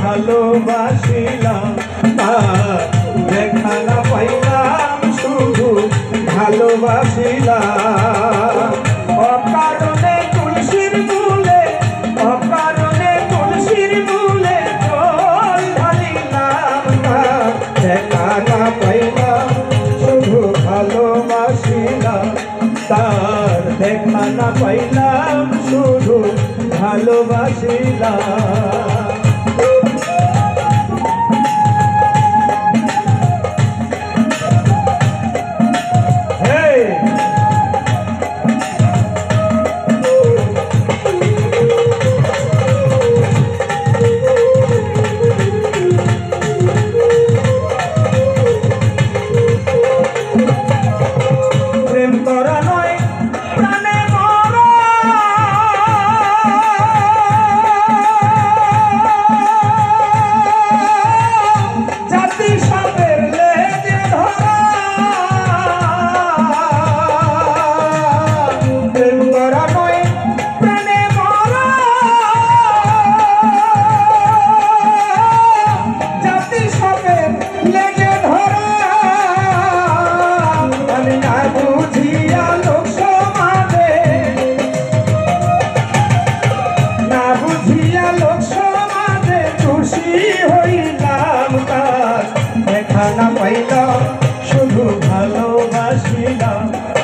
ভালোবাসিলাম। দেখা না পাইলাম শুধু ভালোবাসিলাম। অকারণে তুলসীর মূলে, অকারণে তুলসীর মূলে ঢালিলাম। দেখা না পাইলাম শুধু ভালোবাসিলাম। তার দেখা না পাইলাম শুধু ভালোবাসিলাম।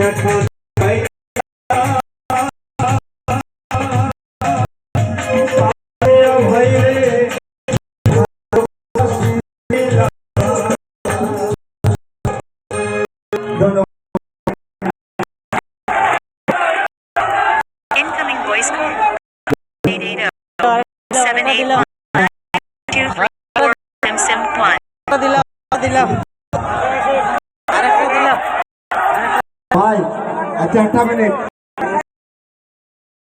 দেখা अच्छा अट्ठा मिनट